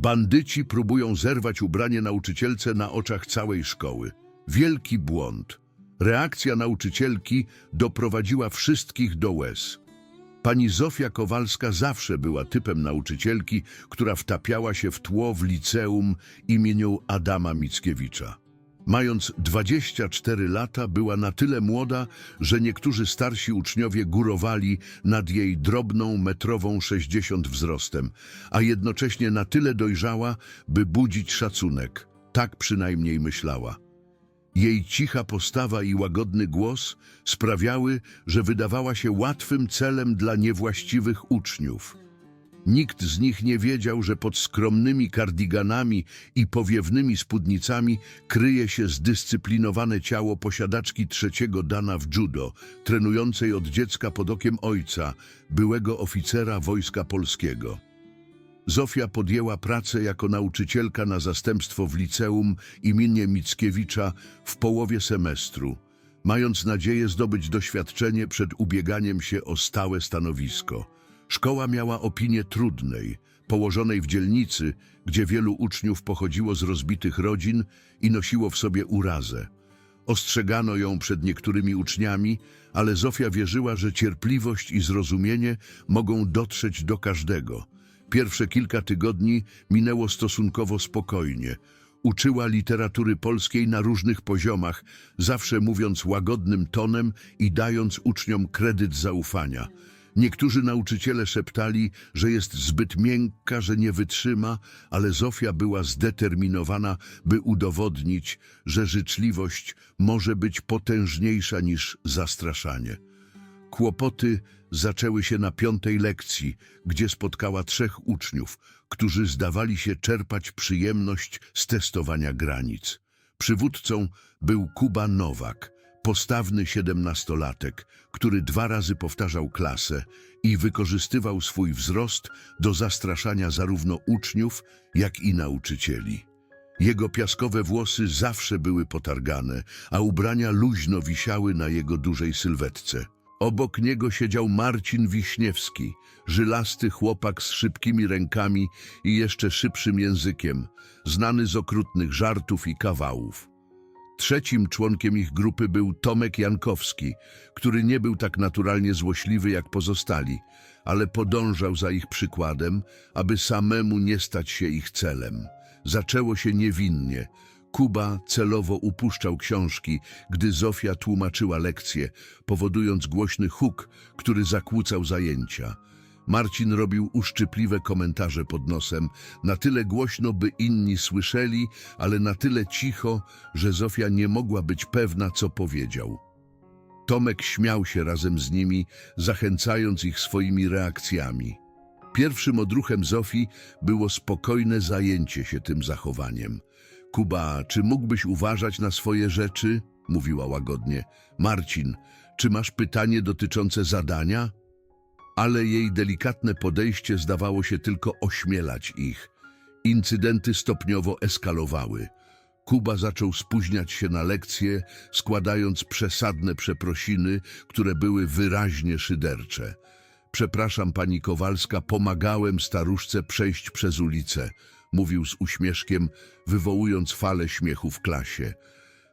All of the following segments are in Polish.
Bandyci próbują zerwać ubranie nauczycielce na oczach całej szkoły. Wielki błąd. Reakcja nauczycielki doprowadziła wszystkich do łez. Pani Zofia Kowalska zawsze była typem nauczycielki, która wtapiała się w tło w liceum imieniu Adama Mickiewicza. Mając 24 lata, była na tyle młoda, że niektórzy starsi uczniowie górowali nad jej drobną, metrową 60 wzrostem, a jednocześnie na tyle dojrzała, by budzić szacunek. Tak przynajmniej myślała. Jej cicha postawa i łagodny głos sprawiały, że wydawała się łatwym celem dla niewłaściwych uczniów. Nikt z nich nie wiedział, że pod skromnymi kardiganami i powiewnymi spódnicami kryje się zdyscyplinowane ciało posiadaczki trzeciego dana w judo, trenującej od dziecka pod okiem ojca, byłego oficera Wojska Polskiego. Zofia podjęła pracę jako nauczycielka na zastępstwo w liceum imienia Mickiewicza w połowie semestru, mając nadzieję zdobyć doświadczenie przed ubieganiem się o stałe stanowisko. Szkoła miała opinię trudnej, położonej w dzielnicy, gdzie wielu uczniów pochodziło z rozbitych rodzin i nosiło w sobie urazę. Ostrzegano ją przed niektórymi uczniami, ale Zofia wierzyła, że cierpliwość i zrozumienie mogą dotrzeć do każdego. Pierwsze kilka tygodni minęło stosunkowo spokojnie. Uczyła literatury polskiej na różnych poziomach, zawsze mówiąc łagodnym tonem i dając uczniom kredyt zaufania. Niektórzy nauczyciele szeptali, że jest zbyt miękka, że nie wytrzyma, ale Zofia była zdeterminowana, by udowodnić, że życzliwość może być potężniejsza niż zastraszanie. Kłopoty zaczęły się na piątej lekcji, gdzie spotkała trzech uczniów, którzy zdawali się czerpać przyjemność z testowania granic. Przywódcą był Kuba Nowak, postawny siedemnastolatek, który dwa razy powtarzał klasę i wykorzystywał swój wzrost do zastraszania zarówno uczniów, jak i nauczycieli. Jego piaskowe włosy zawsze były potargane, a ubrania luźno wisiały na jego dużej sylwetce. Obok niego siedział Marcin Wiśniewski, żylasty chłopak z szybkimi rękami i jeszcze szybszym językiem, znany z okrutnych żartów i kawałów. Trzecim członkiem ich grupy był Tomek Jankowski, który nie był tak naturalnie złośliwy jak pozostali, ale podążał za ich przykładem, aby samemu nie stać się ich celem. Zaczęło się niewinnie. Kuba celowo upuszczał książki, gdy Zofia tłumaczyła lekcje, powodując głośny huk, który zakłócał zajęcia. Marcin robił uszczypliwe komentarze pod nosem, na tyle głośno, by inni słyszeli, ale na tyle cicho, że Zofia nie mogła być pewna, co powiedział. Tomek śmiał się razem z nimi, zachęcając ich swoimi reakcjami. Pierwszym odruchem Zofii było spokojne zajęcie się tym zachowaniem. Kuba, czy mógłbyś uważać na swoje rzeczy? Mówiła łagodnie. Marcin, czy masz pytanie dotyczące zadania? Ale jej delikatne podejście zdawało się tylko ośmielać ich. Incydenty stopniowo eskalowały. Kuba zaczął spóźniać się na lekcje, składając przesadne przeprosiny, które były wyraźnie szydercze. Przepraszam, pani Kowalska, pomagałem staruszce przejść przez ulicę, mówił z uśmieszkiem, wywołując falę śmiechu w klasie.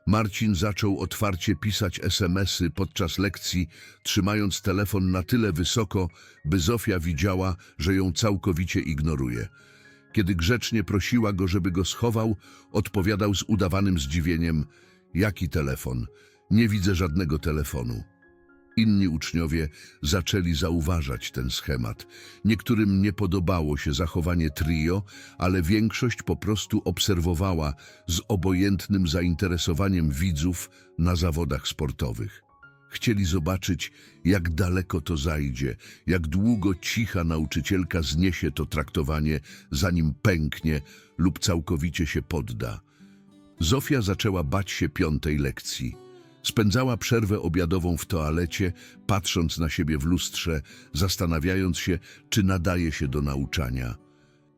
Marcin zaczął otwarcie pisać SMSy podczas lekcji, trzymając telefon na tyle wysoko, by Zofia widziała, że ją całkowicie ignoruje. Kiedy grzecznie prosiła go, żeby go schował, odpowiadał z udawanym zdziwieniem: Jaki telefon? Nie widzę żadnego telefonu. Inni uczniowie zaczęli zauważać ten schemat. Niektórym nie podobało się zachowanie trio, ale większość po prostu obserwowała z obojętnym zainteresowaniem widzów na zawodach sportowych. Chcieli zobaczyć, jak daleko to zajdzie, jak długo cicha nauczycielka zniesie to traktowanie, zanim pęknie lub całkowicie się podda. Zofia zaczęła bać się piątej lekcji. Spędzała przerwę obiadową w toalecie, patrząc na siebie w lustrze, zastanawiając się, czy nadaje się do nauczania.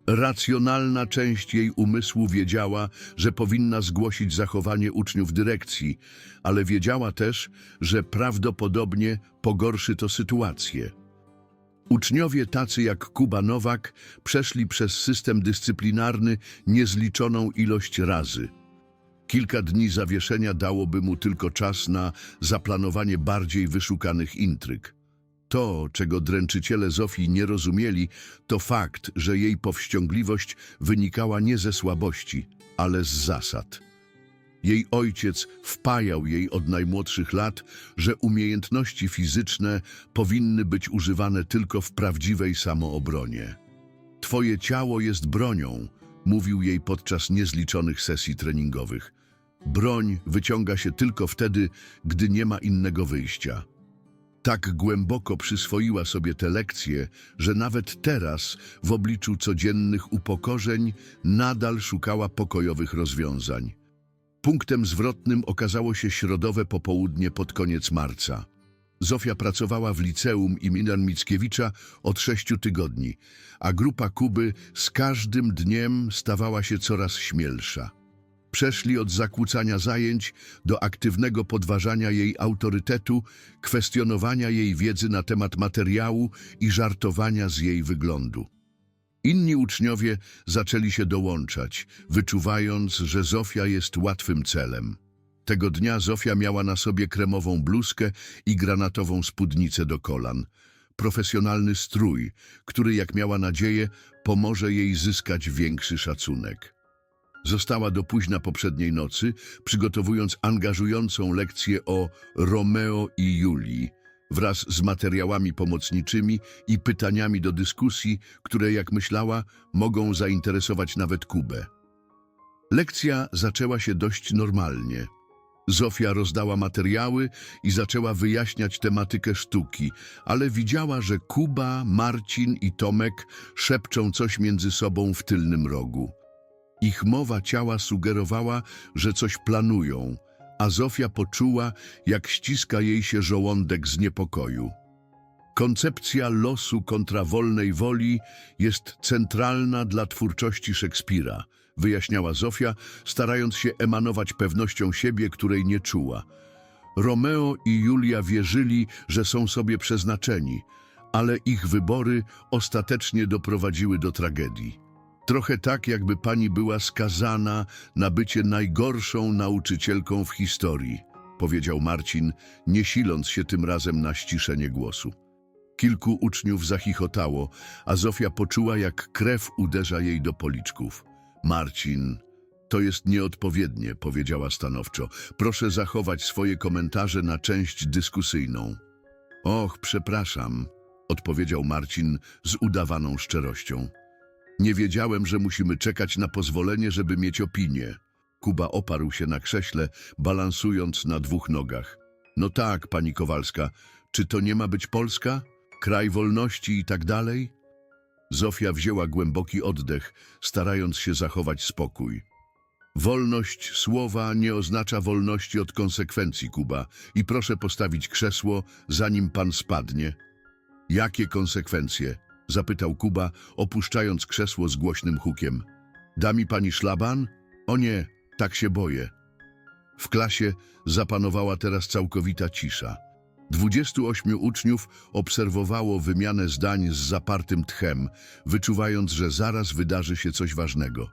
Racjonalna część jej umysłu wiedziała, że powinna zgłosić zachowanie uczniów dyrekcji, ale wiedziała też, że prawdopodobnie pogorszy to sytuację. Uczniowie tacy jak Kuba Nowak przeszli przez system dyscyplinarny niezliczoną ilość razy. Kilka dni zawieszenia dałoby mu tylko czas na zaplanowanie bardziej wyszukanych intryg. To, czego dręczyciele Zofii nie rozumieli, to fakt, że jej powściągliwość wynikała nie ze słabości, ale z zasad. Jej ojciec wpajał jej od najmłodszych lat, że umiejętności fizyczne powinny być używane tylko w prawdziwej samoobronie. Twoje ciało jest bronią, mówił jej podczas niezliczonych sesji treningowych. Broń wyciąga się tylko wtedy, gdy nie ma innego wyjścia. Tak głęboko przyswoiła sobie te lekcje, że nawet teraz, w obliczu codziennych upokorzeń, nadal szukała pokojowych rozwiązań. Punktem zwrotnym okazało się środowe popołudnie pod koniec marca. Zofia pracowała w liceum imienia Mickiewicza od sześciu tygodni, a grupa Kuby z każdym dniem stawała się coraz śmielsza. Przeszli od zakłócania zajęć do aktywnego podważania jej autorytetu, kwestionowania jej wiedzy na temat materiału i żartowania z jej wyglądu. Inni uczniowie zaczęli się dołączać, wyczuwając, że Zofia jest łatwym celem. Tego dnia Zofia miała na sobie kremową bluzkę i granatową spódnicę do kolan. Profesjonalny strój, który, jak miała nadzieję, pomoże jej zyskać większy szacunek. Została do późna poprzedniej nocy, przygotowując angażującą lekcję o Romeo i Julii, wraz z materiałami pomocniczymi i pytaniami do dyskusji, które, jak myślała, mogą zainteresować nawet Kubę. Lekcja zaczęła się dość normalnie. Zofia rozdała materiały i zaczęła wyjaśniać tematykę sztuki, ale widziała, że Kuba, Marcin i Tomek szepczą coś między sobą w tylnym rogu. Ich mowa ciała sugerowała, że coś planują, a Zofia poczuła, jak ściska jej się żołądek z niepokoju. Koncepcja losu kontra wolnej woli jest centralna dla twórczości Szekspira, wyjaśniała Zofia, starając się emanować pewnością siebie, której nie czuła. Romeo i Julia wierzyli, że są sobie przeznaczeni, ale ich wybory ostatecznie doprowadziły do tragedii. Trochę tak, jakby pani była skazana na bycie najgorszą nauczycielką w historii, powiedział Marcin, nie siląc się tym razem na ściszenie głosu. Kilku uczniów zachichotało, a Zofia poczuła, jak krew uderza jej do policzków. Marcin, to jest nieodpowiednie, powiedziała stanowczo. Proszę zachować swoje komentarze na część dyskusyjną. Och, przepraszam, odpowiedział Marcin z udawaną szczerością. Nie wiedziałem, że musimy czekać na pozwolenie, żeby mieć opinię. Kuba oparł się na krześle, balansując na dwóch nogach. No tak, pani Kowalska, czy to nie ma być Polska? Kraj wolności i tak dalej? Zofia wzięła głęboki oddech, starając się zachować spokój. Wolność słowa nie oznacza wolności od konsekwencji, Kuba, i proszę postawić krzesło, zanim pan spadnie. Jakie konsekwencje? Zapytał Kuba, opuszczając krzesło z głośnym hukiem. Da mi pani szlaban? O nie, tak się boję. W klasie zapanowała teraz całkowita cisza. Dwudziestu ośmiu uczniów obserwowało wymianę zdań z zapartym tchem, wyczuwając, że zaraz wydarzy się coś ważnego.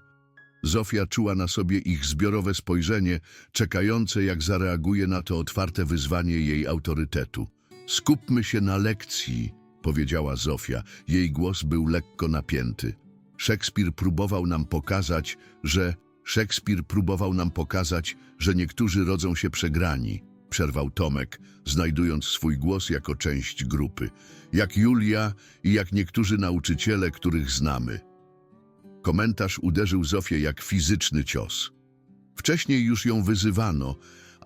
Zofia czuła na sobie ich zbiorowe spojrzenie, czekające jak zareaguje na to otwarte wyzwanie jej autorytetu. Skupmy się na lekcji, powiedziała Zofia. Jej głos był lekko napięty. Szekspir próbował nam pokazać, że... Szekspir próbował nam pokazać, że niektórzy rodzą się przegrani, przerwał Tomek, znajdując swój głos jako część grupy, jak Julia i jak niektórzy nauczyciele, których znamy. Komentarz uderzył Zofię jak fizyczny cios. Wcześniej już ją wyzywano,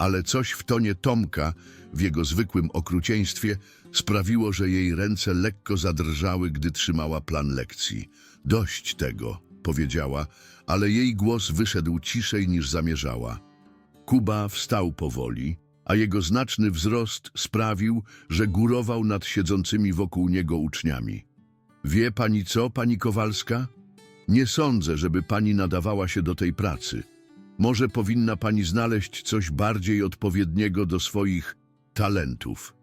ale coś w tonie Tomka, w jego zwykłym okrucieństwie, sprawiło, że jej ręce lekko zadrżały, gdy trzymała plan lekcji. Dość tego, powiedziała, ale jej głos wyszedł ciszej niż zamierzała. Kuba wstał powoli, a jego znaczny wzrost sprawił, że górował nad siedzącymi wokół niego uczniami. Wie pani co, pani Kowalska? Nie sądzę, żeby pani nadawała się do tej pracy. Może powinna pani znaleźć coś bardziej odpowiedniego do swoich talentów.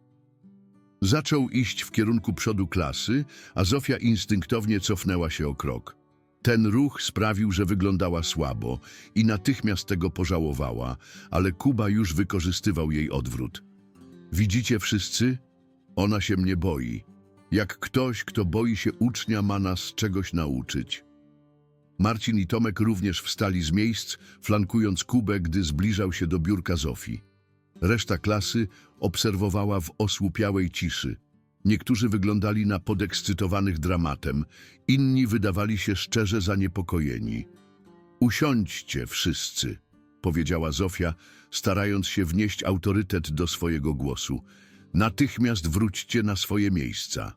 Zaczął iść w kierunku przodu klasy, a Zofia instynktownie cofnęła się o krok. Ten ruch sprawił, że wyglądała słabo i natychmiast tego pożałowała, ale Kuba już wykorzystywał jej odwrót. Widzicie wszyscy? Ona się mnie boi. Jak ktoś, kto boi się ucznia, ma nas czegoś nauczyć. Marcin i Tomek również wstali z miejsc, flankując Kubę, gdy zbliżał się do biurka Zofii. Reszta klasy obserwowała w osłupiałej ciszy. Niektórzy wyglądali na podekscytowanych dramatem, inni wydawali się szczerze zaniepokojeni. Usiądźcie wszyscy, powiedziała Zofia, starając się wnieść autorytet do swojego głosu. Natychmiast wróćcie na swoje miejsca.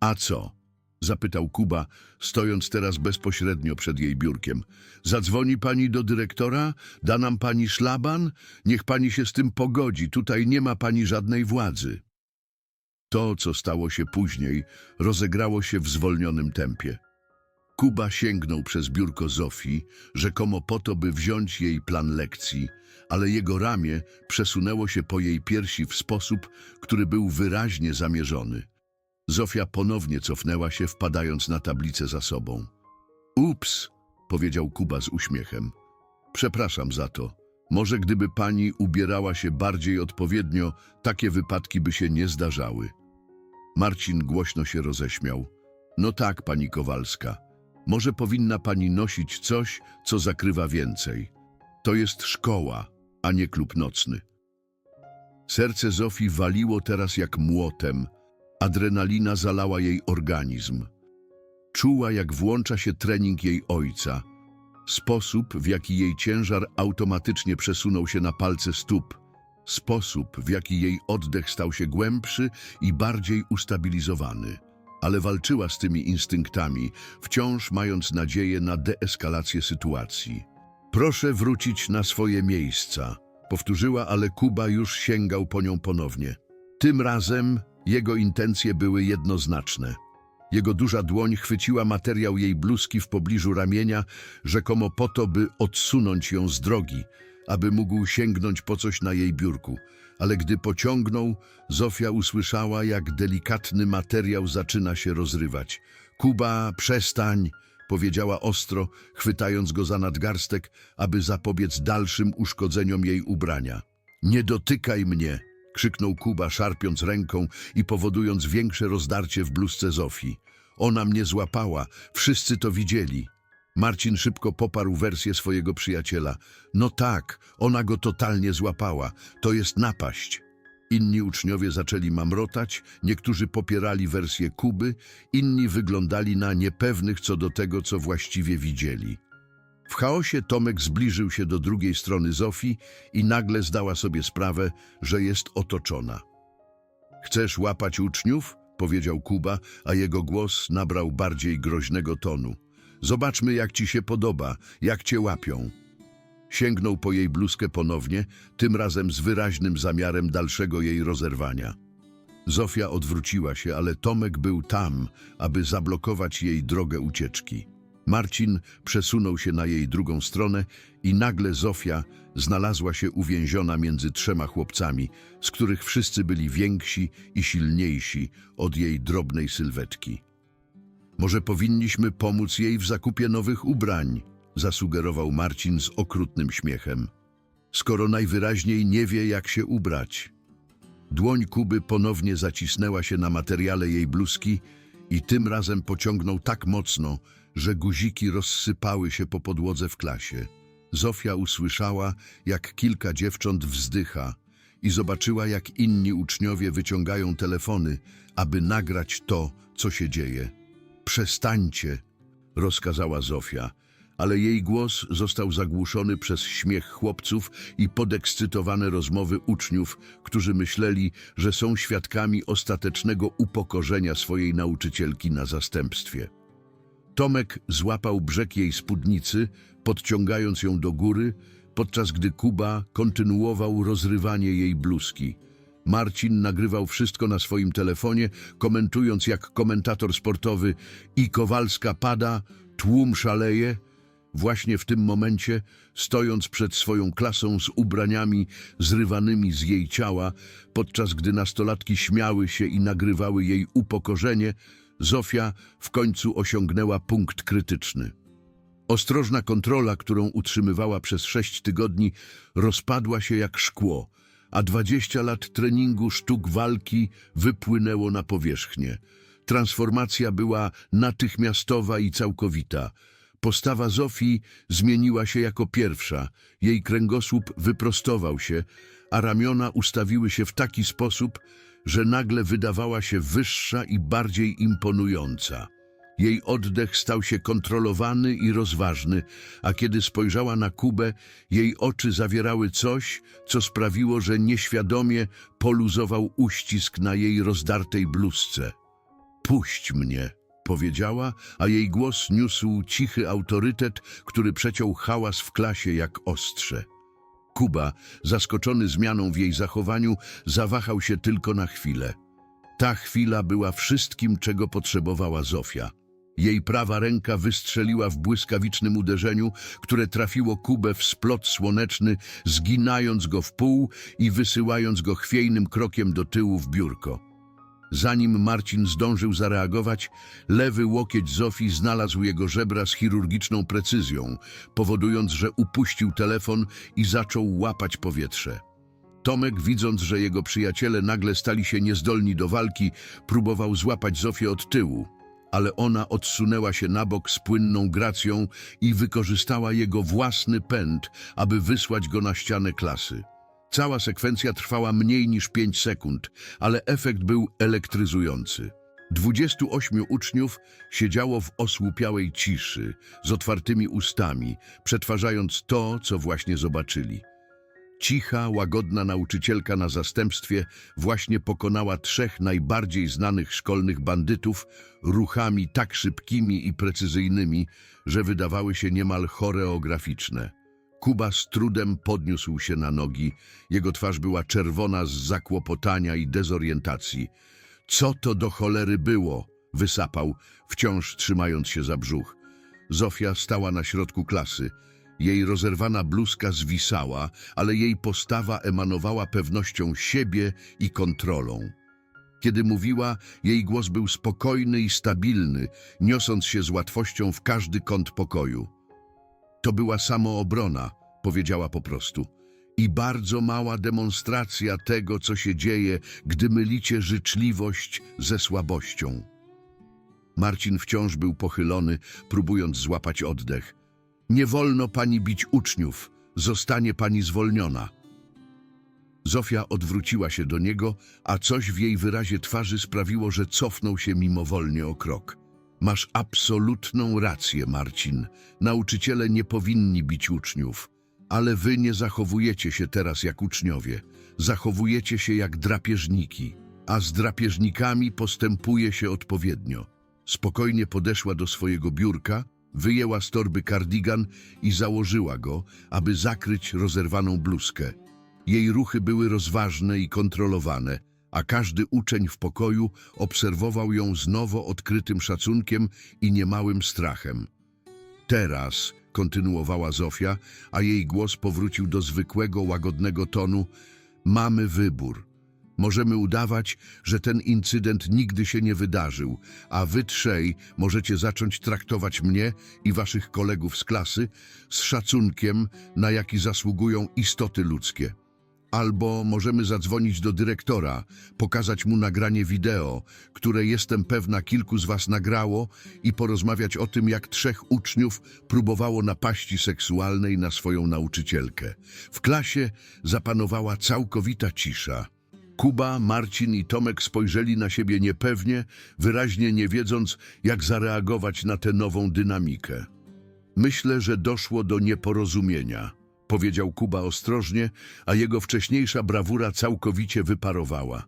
A co? Zapytał Kuba, stojąc teraz bezpośrednio przed jej biurkiem. Zadzwoni pani do dyrektora? Da nam pani szlaban? Niech pani się z tym pogodzi, tutaj nie ma pani żadnej władzy. To, co stało się później, rozegrało się w zwolnionym tempie. Kuba sięgnął przez biurko Zofii, rzekomo po to, by wziąć jej plan lekcji, ale jego ramię przesunęło się po jej piersi w sposób, który był wyraźnie zamierzony. Zofia ponownie cofnęła się, wpadając na tablicę za sobą. Ups, powiedział Kuba z uśmiechem. Przepraszam za to. Może gdyby pani ubierała się bardziej odpowiednio, takie wypadki by się nie zdarzały. Marcin głośno się roześmiał. No tak, pani Kowalska. Może powinna pani nosić coś, co zakrywa więcej. To jest szkoła, a nie klub nocny. Serce Zofii waliło teraz jak młotem. Adrenalina zalała jej organizm. Czuła, jak włącza się trening jej ojca. Sposób, w jaki jej ciężar automatycznie przesunął się na palce stóp. Sposób, w jaki jej oddech stał się głębszy i bardziej ustabilizowany. Ale walczyła z tymi instynktami, wciąż mając nadzieję na deeskalację sytuacji. Proszę wrócić na swoje miejsca, powtórzyła, ale Kuba już sięgał po nią ponownie. Tym razem jego intencje były jednoznaczne. Jego duża dłoń chwyciła materiał jej bluzki w pobliżu ramienia, rzekomo po to, by odsunąć ją z drogi, aby mógł sięgnąć po coś na jej biurku. Ale gdy pociągnął, Zofia usłyszała, jak delikatny materiał zaczyna się rozrywać. Kuba, przestań, powiedziała ostro, chwytając go za nadgarstek, aby zapobiec dalszym uszkodzeniom jej ubrania. Nie dotykaj mnie, krzyknął Kuba, szarpiąc ręką i powodując większe rozdarcie w bluzce Zofii. Ona mnie złapała, wszyscy to widzieli. Marcin szybko poparł wersję swojego przyjaciela. No tak, ona go totalnie złapała, to jest napaść. Inni uczniowie zaczęli mamrotać, niektórzy popierali wersję Kuby, inni wyglądali na niepewnych co do tego, co właściwie widzieli. W chaosie Tomek zbliżył się do drugiej strony Zofii i nagle zdała sobie sprawę, że jest otoczona. Chcesz łapać uczniów? powiedział Kuba, a jego głos nabrał bardziej groźnego tonu. Zobaczmy, jak ci się podoba, jak cię łapią. Sięgnął po jej bluzkę ponownie, tym razem z wyraźnym zamiarem dalszego jej rozerwania. Zofia odwróciła się, ale Tomek był tam, aby zablokować jej drogę ucieczki. Marcin przesunął się na jej drugą stronę i nagle Zofia znalazła się uwięziona między trzema chłopcami, z których wszyscy byli więksi i silniejsi od jej drobnej sylwetki. Może powinniśmy pomóc jej w zakupie nowych ubrań, zasugerował Marcin z okrutnym śmiechem. Skoro najwyraźniej nie wie, jak się ubrać. Dłoń Kuby ponownie zacisnęła się na materiale jej bluzki i tym razem pociągnął tak mocno, że guziki rozsypały się po podłodze w klasie. Zofia usłyszała, jak kilka dziewcząt wzdycha i zobaczyła, jak inni uczniowie wyciągają telefony, aby nagrać to, co się dzieje. Przestańcie, rozkazała Zofia, ale jej głos został zagłuszony przez śmiech chłopców i podekscytowane rozmowy uczniów, którzy myśleli, że są świadkami ostatecznego upokorzenia swojej nauczycielki na zastępstwie. Tomek złapał brzeg jej spódnicy, podciągając ją do góry, podczas gdy Kuba kontynuował rozrywanie jej bluzki. Marcin nagrywał wszystko na swoim telefonie, komentując jak komentator sportowy i Kowalska pada, tłum szaleje. Właśnie w tym momencie, stojąc przed swoją klasą z ubraniami zrywanymi z jej ciała, podczas gdy nastolatki śmiały się i nagrywały jej upokorzenie, Zofia w końcu osiągnęła punkt krytyczny. Ostrożna kontrola, którą utrzymywała przez sześć tygodni, rozpadła się jak szkło, a dwadzieścia lat treningu sztuk walki wypłynęło na powierzchnię. Transformacja była natychmiastowa i całkowita. Postawa Zofii zmieniła się jako pierwsza. Jej kręgosłup wyprostował się, a ramiona ustawiły się w taki sposób, że nagle wydawała się wyższa i bardziej imponująca. Jej oddech stał się kontrolowany i rozważny, a kiedy spojrzała na Kubę, jej oczy zawierały coś, co sprawiło, że nieświadomie poluzował uścisk na jej rozdartej bluzce. Puść mnie, powiedziała, a jej głos niósł cichy autorytet, który przeciął hałas w klasie jak ostrze. Kuba, zaskoczony zmianą w jej zachowaniu, zawahał się tylko na chwilę. Ta chwila była wszystkim, czego potrzebowała Zofia. Jej prawa ręka wystrzeliła w błyskawicznym uderzeniu, które trafiło Kubę w splot słoneczny, zginając go w pół i wysyłając go chwiejnym krokiem do tyłu w biurko. Zanim Marcin zdążył zareagować, lewy łokieć Zofii znalazł jego żebra z chirurgiczną precyzją, powodując, że upuścił telefon i zaczął łapać powietrze. Tomek, widząc, że jego przyjaciele nagle stali się niezdolni do walki, próbował złapać Zofię od tyłu, ale ona odsunęła się na bok z płynną gracją i wykorzystała jego własny pęd, aby wysłać go na ścianę klasy. Cała sekwencja trwała mniej niż 5 sekund, ale efekt był elektryzujący. 28 uczniów siedziało w osłupiałej ciszy, z otwartymi ustami, przetwarzając to, co właśnie zobaczyli. Cicha, łagodna nauczycielka na zastępstwie właśnie pokonała trzech najbardziej znanych szkolnych bandytów ruchami tak szybkimi i precyzyjnymi, że wydawały się niemal choreograficzne. Kuba z trudem podniósł się na nogi. Jego twarz była czerwona z zakłopotania i dezorientacji. Co to do cholery było? Wysapał, wciąż trzymając się za brzuch. Zofia stała na środku klasy. Jej rozerwana bluzka zwisała, ale jej postawa emanowała pewnością siebie i kontrolą. Kiedy mówiła, jej głos był spokojny i stabilny, niosąc się z łatwością w każdy kąt pokoju. To była samoobrona, powiedziała po prostu. I bardzo mała demonstracja tego, co się dzieje, gdy mylicie życzliwość ze słabością. Marcin wciąż był pochylony, próbując złapać oddech. Nie wolno pani bić uczniów, zostanie pani zwolniona. Zofia odwróciła się do niego, a coś w jej wyrazie twarzy sprawiło, że cofnął się mimowolnie o krok. Masz absolutną rację, Marcin. Nauczyciele nie powinni bić uczniów. Ale wy nie zachowujecie się teraz jak uczniowie. Zachowujecie się jak drapieżniki. A z drapieżnikami postępuje się odpowiednio. Spokojnie podeszła do swojego biurka, wyjęła z torby kardigan i założyła go, aby zakryć rozerwaną bluzkę. Jej ruchy były rozważne i kontrolowane, a każdy uczeń w pokoju obserwował ją z nowo odkrytym szacunkiem i niemałym strachem. Teraz, kontynuowała Zofia, a jej głos powrócił do zwykłego, łagodnego tonu, mamy wybór. Możemy udawać, że ten incydent nigdy się nie wydarzył, a wy trzej możecie zacząć traktować mnie i waszych kolegów z klasy z szacunkiem, na jaki zasługują istoty ludzkie. Albo możemy zadzwonić do dyrektora, pokazać mu nagranie wideo, które jestem pewna kilku z was nagrało i porozmawiać o tym, jak trzech uczniów próbowało napaści seksualnej na swoją nauczycielkę. W klasie zapanowała całkowita cisza. Kuba, Marcin i Tomek spojrzeli na siebie niepewnie, wyraźnie nie wiedząc, jak zareagować na tę nową dynamikę. Myślę, że doszło do nieporozumienia, powiedział Kuba ostrożnie, a jego wcześniejsza brawura całkowicie wyparowała.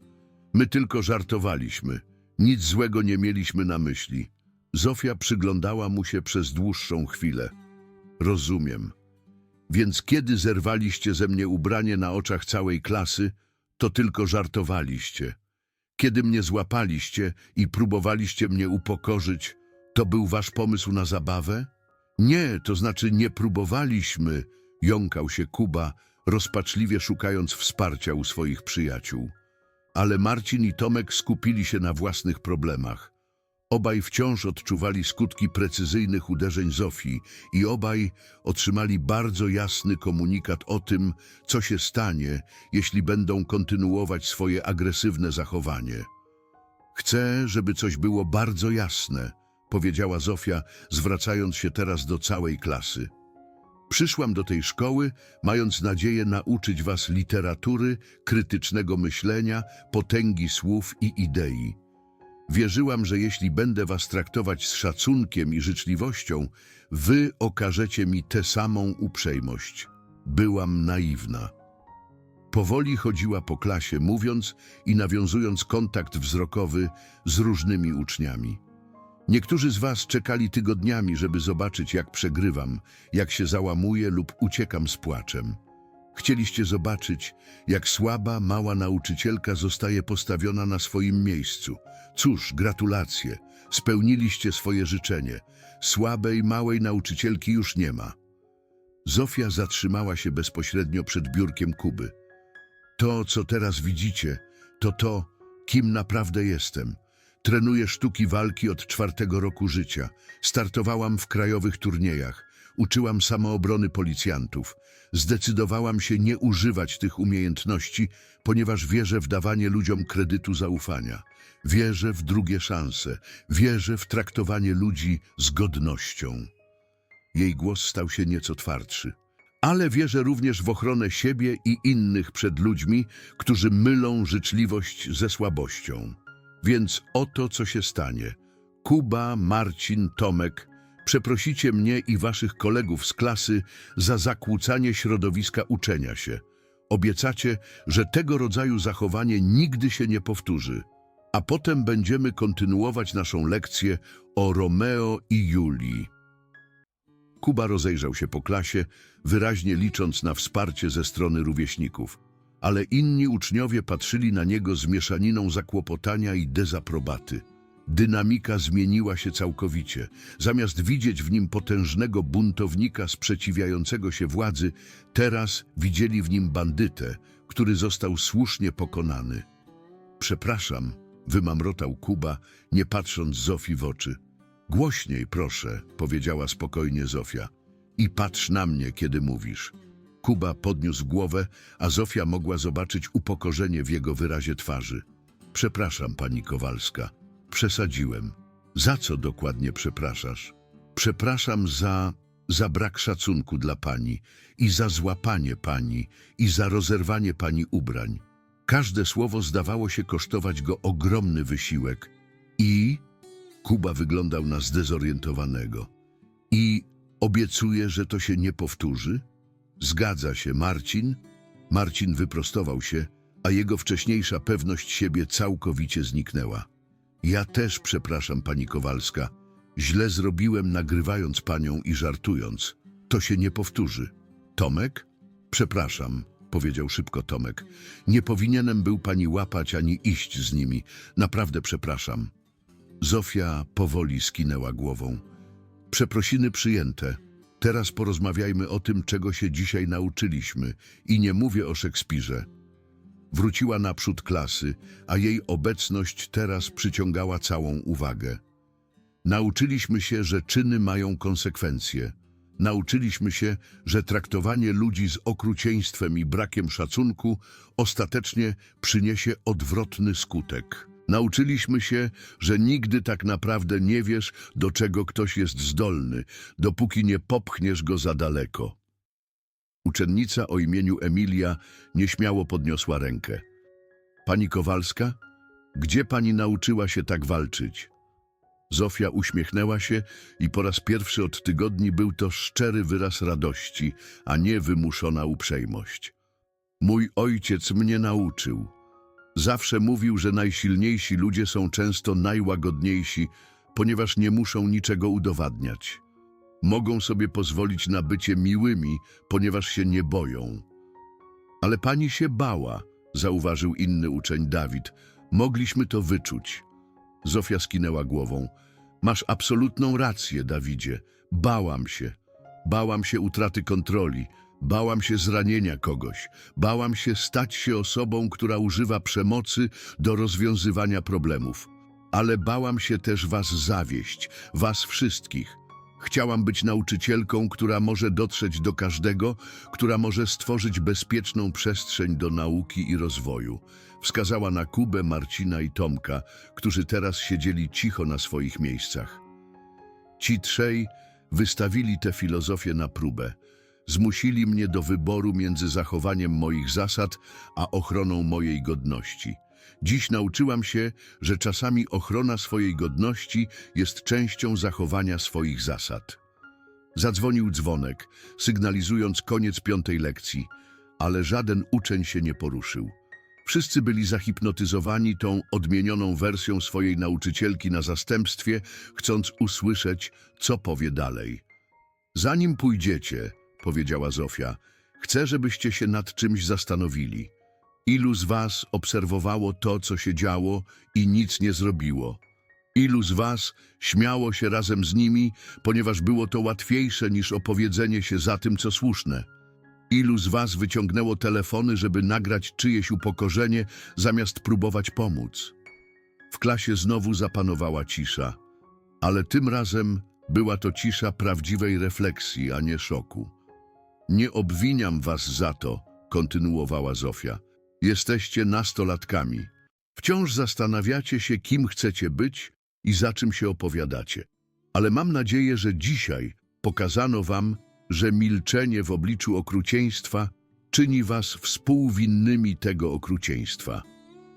My tylko żartowaliśmy. Nic złego nie mieliśmy na myśli. Zofia przyglądała mu się przez dłuższą chwilę. Rozumiem. Więc kiedy zerwaliście ze mnie ubranie na oczach całej klasy, to tylko żartowaliście. Kiedy mnie złapaliście i próbowaliście mnie upokorzyć, to był wasz pomysł na zabawę? Nie, to znaczy nie próbowaliśmy, jąkał się Kuba, rozpaczliwie szukając wsparcia u swoich przyjaciół. Ale Marcin i Tomek skupili się na własnych problemach. Obaj wciąż odczuwali skutki precyzyjnych uderzeń Zofii i obaj otrzymali bardzo jasny komunikat o tym, co się stanie, jeśli będą kontynuować swoje agresywne zachowanie. Chcę, żeby coś było bardzo jasne, powiedziała Zofia, zwracając się teraz do całej klasy. Przyszłam do tej szkoły, mając nadzieję nauczyć was literatury, krytycznego myślenia, potęgi słów i idei. Wierzyłam, że jeśli będę was traktować z szacunkiem i życzliwością, wy okażecie mi tę samą uprzejmość. Byłam naiwna. Powoli chodziła po klasie, mówiąc i nawiązując kontakt wzrokowy z różnymi uczniami. Niektórzy z was czekali tygodniami, żeby zobaczyć, jak przegrywam, jak się załamuję lub uciekam z płaczem. Chcieliście zobaczyć, jak słaba, mała nauczycielka zostaje postawiona na swoim miejscu. Cóż, gratulacje, spełniliście swoje życzenie. Słabej, małej nauczycielki już nie ma. Zofia zatrzymała się bezpośrednio przed biurkiem Kuby. To, co teraz widzicie, to to, kim naprawdę jestem. Trenuję sztuki walki od czwartego roku życia. Startowałam w krajowych turniejach. Uczyłam samoobrony policjantów. Zdecydowałam się nie używać tych umiejętności, ponieważ wierzę w dawanie ludziom kredytu zaufania. Wierzę w drugie szanse. Wierzę w traktowanie ludzi z godnością. Jej głos stał się nieco twardszy. Ale wierzę również w ochronę siebie i innych przed ludźmi, którzy mylą życzliwość ze słabością. Więc oto co się stanie. Kuba, Marcin, Tomek, przeprosicie mnie i waszych kolegów z klasy za zakłócanie środowiska uczenia się. Obiecacie, że tego rodzaju zachowanie nigdy się nie powtórzy. A potem będziemy kontynuować naszą lekcję o Romeo i Julii. Kuba rozejrzał się po klasie, wyraźnie licząc na wsparcie ze strony rówieśników. Ale inni uczniowie patrzyli na niego z mieszaniną zakłopotania i dezaprobaty. Dynamika zmieniła się całkowicie. Zamiast widzieć w nim potężnego buntownika sprzeciwiającego się władzy, teraz widzieli w nim bandytę, który został słusznie pokonany. Przepraszam, wymamrotał Kuba, nie patrząc Zofii w oczy. Głośniej, proszę, powiedziała spokojnie Zofia. I patrz na mnie, kiedy mówisz. Kuba podniósł głowę, a Zofia mogła zobaczyć upokorzenie w jego wyrazie twarzy. Przepraszam, pani Kowalska. Przesadziłem. Za co dokładnie przepraszasz? Przepraszam za... za brak szacunku dla pani i za złapanie pani i za rozerwanie pani ubrań. Każde słowo zdawało się kosztować go ogromny wysiłek. I... Kuba wyglądał na zdezorientowanego. I obiecuje, że to się nie powtórzy? Zgadza się, Marcin. Marcin wyprostował się, a jego wcześniejsza pewność siebie całkowicie zniknęła. Ja też przepraszam, pani Kowalska. Źle zrobiłem, nagrywając panią i żartując. To się nie powtórzy. Tomek? Przepraszam, powiedział szybko Tomek. Nie powinienem był pani łapać ani iść z nimi. Naprawdę przepraszam. Zofia powoli skinęła głową. Przeprosiny przyjęte. Teraz porozmawiajmy o tym, czego się dzisiaj nauczyliśmy i nie mówię o Szekspirze. Wróciła naprzód klasy, a jej obecność teraz przyciągała całą uwagę. Nauczyliśmy się, że czyny mają konsekwencje. Nauczyliśmy się, że traktowanie ludzi z okrucieństwem i brakiem szacunku ostatecznie przyniesie odwrotny skutek. Nauczyliśmy się, że nigdy tak naprawdę nie wiesz, do czego ktoś jest zdolny, dopóki nie popchniesz go za daleko. Uczennica o imieniu Emilia nieśmiało podniosła rękę. Pani Kowalska, gdzie pani nauczyła się tak walczyć? Zofia uśmiechnęła się i po raz pierwszy od tygodni był to szczery wyraz radości, a nie wymuszona uprzejmość. Mój ojciec mnie nauczył. Zawsze mówił, że najsilniejsi ludzie są często najłagodniejsi, ponieważ nie muszą niczego udowadniać. Mogą sobie pozwolić na bycie miłymi, ponieważ się nie boją. Ale pani się bała, zauważył inny uczeń Dawid. Mogliśmy to wyczuć. Zofia skinęła głową. Masz absolutną rację, Dawidzie. Bałam się. Bałam się utraty kontroli. Bałam się zranienia kogoś. Bałam się stać się osobą, która używa przemocy do rozwiązywania problemów. Ale bałam się też was zawieść, was wszystkich. Chciałam być nauczycielką, która może dotrzeć do każdego, która może stworzyć bezpieczną przestrzeń do nauki i rozwoju. Wskazała na Kubę, Marcina i Tomka, którzy teraz siedzieli cicho na swoich miejscach. Ci trzej wystawili tę filozofię na próbę. Zmusili mnie do wyboru między zachowaniem moich zasad a ochroną mojej godności. Dziś nauczyłam się, że czasami ochrona swojej godności jest częścią zachowania swoich zasad. Zadzwonił dzwonek, sygnalizując koniec piątej lekcji, ale żaden uczeń się nie poruszył. Wszyscy byli zahipnotyzowani tą odmienioną wersją swojej nauczycielki na zastępstwie, chcąc usłyszeć, co powie dalej. Zanim pójdziecie, powiedziała Zofia, chcę, żebyście się nad czymś zastanowili. Ilu z was obserwowało to, co się działo i nic nie zrobiło? Ilu z was śmiało się razem z nimi, ponieważ było to łatwiejsze niż opowiedzenie się za tym, co słuszne? Ilu z was wyciągnęło telefony, żeby nagrać czyjeś upokorzenie, zamiast próbować pomóc? W klasie znowu zapanowała cisza, ale tym razem była to cisza prawdziwej refleksji, a nie szoku. Nie obwiniam was za to, kontynuowała Zofia. Jesteście nastolatkami. Wciąż zastanawiacie się, kim chcecie być i za czym się opowiadacie. Ale mam nadzieję, że dzisiaj pokazano wam, że milczenie w obliczu okrucieństwa czyni was współwinnymi tego okrucieństwa.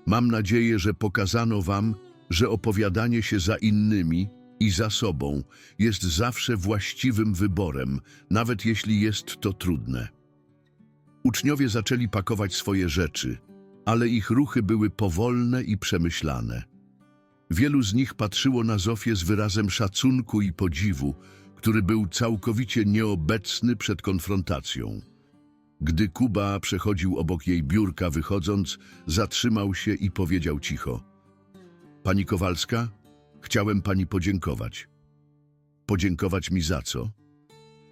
Mam nadzieję, że pokazano wam, że opowiadanie się za innymi i za sobą jest zawsze właściwym wyborem, nawet jeśli jest to trudne. Uczniowie zaczęli pakować swoje rzeczy, ale ich ruchy były powolne i przemyślane. Wielu z nich patrzyło na Zofię z wyrazem szacunku i podziwu, który był całkowicie nieobecny przed konfrontacją. Gdy Kuba przechodził obok jej biurka wychodząc, zatrzymał się i powiedział cicho. Pani Kowalska, chciałem pani podziękować. Podziękować mi za co?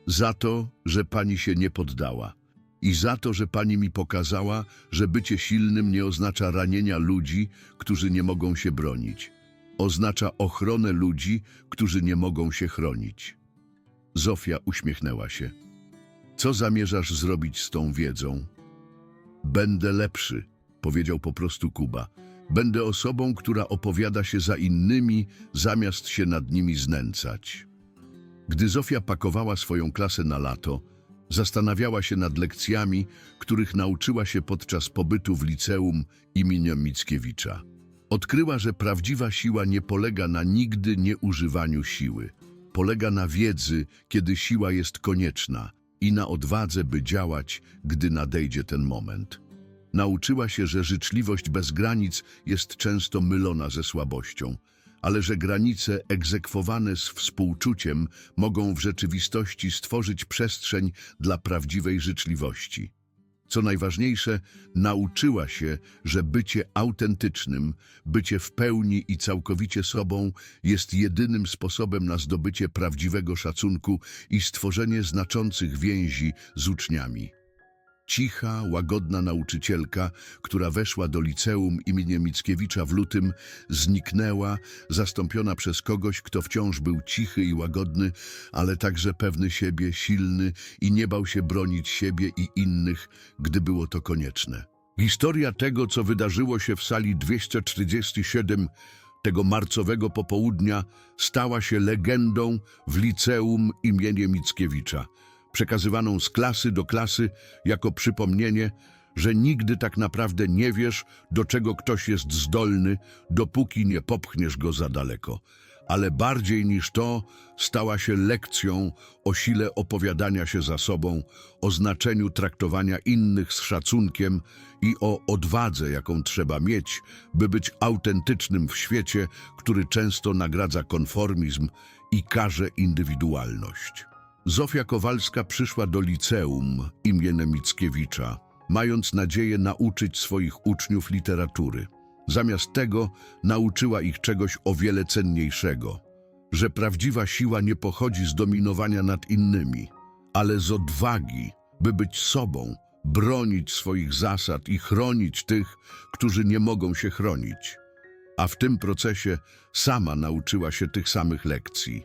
Za to, że pani się nie poddała. I za to, że pani mi pokazała, że bycie silnym nie oznacza ranienia ludzi, którzy nie mogą się bronić. Oznacza ochronę ludzi, którzy nie mogą się chronić. Zofia uśmiechnęła się. Co zamierzasz zrobić z tą wiedzą? Będę lepszy, powiedział po prostu Kuba. Będę osobą, która opowiada się za innymi, zamiast się nad nimi znęcać. Gdy Zofia pakowała swoją klasę na lato, zastanawiała się nad lekcjami, których nauczyła się podczas pobytu w liceum imienia Mickiewicza. Odkryła, że prawdziwa siła nie polega na nigdy nieużywaniu siły. Polega na wiedzy, kiedy siła jest konieczna i na odwadze, by działać, gdy nadejdzie ten moment. Nauczyła się, że życzliwość bez granic jest często mylona ze słabością, ale że granice egzekwowane z współczuciem mogą w rzeczywistości stworzyć przestrzeń dla prawdziwej życzliwości. Co najważniejsze, nauczyła się, że bycie autentycznym, bycie w pełni i całkowicie sobą jest jedynym sposobem na zdobycie prawdziwego szacunku i stworzenie znaczących więzi z uczniami. Cicha, łagodna nauczycielka, która weszła do liceum imienia Mickiewicza w lutym, zniknęła, zastąpiona przez kogoś, kto wciąż był cichy i łagodny, ale także pewny siebie, silny i nie bał się bronić siebie i innych, gdy było to konieczne. Historia tego, co wydarzyło się w sali 247 tego marcowego popołudnia, stała się legendą w liceum imienia Mickiewicza przekazywaną z klasy do klasy jako przypomnienie, że nigdy tak naprawdę nie wiesz, do czego ktoś jest zdolny, dopóki nie popchniesz go za daleko. Ale bardziej niż to stała się lekcją o sile opowiadania się za sobą, o znaczeniu traktowania innych z szacunkiem i o odwadze, jaką trzeba mieć, by być autentycznym w świecie, który często nagradza konformizm i karze indywidualność. Zofia Kowalska przyszła do liceum imienia Mickiewicza, mając nadzieję nauczyć swoich uczniów literatury. Zamiast tego nauczyła ich czegoś o wiele cenniejszego że prawdziwa siła nie pochodzi z dominowania nad innymi, ale z odwagi, by być sobą, bronić swoich zasad i chronić tych, którzy nie mogą się chronić. A w tym procesie sama nauczyła się tych samych lekcji.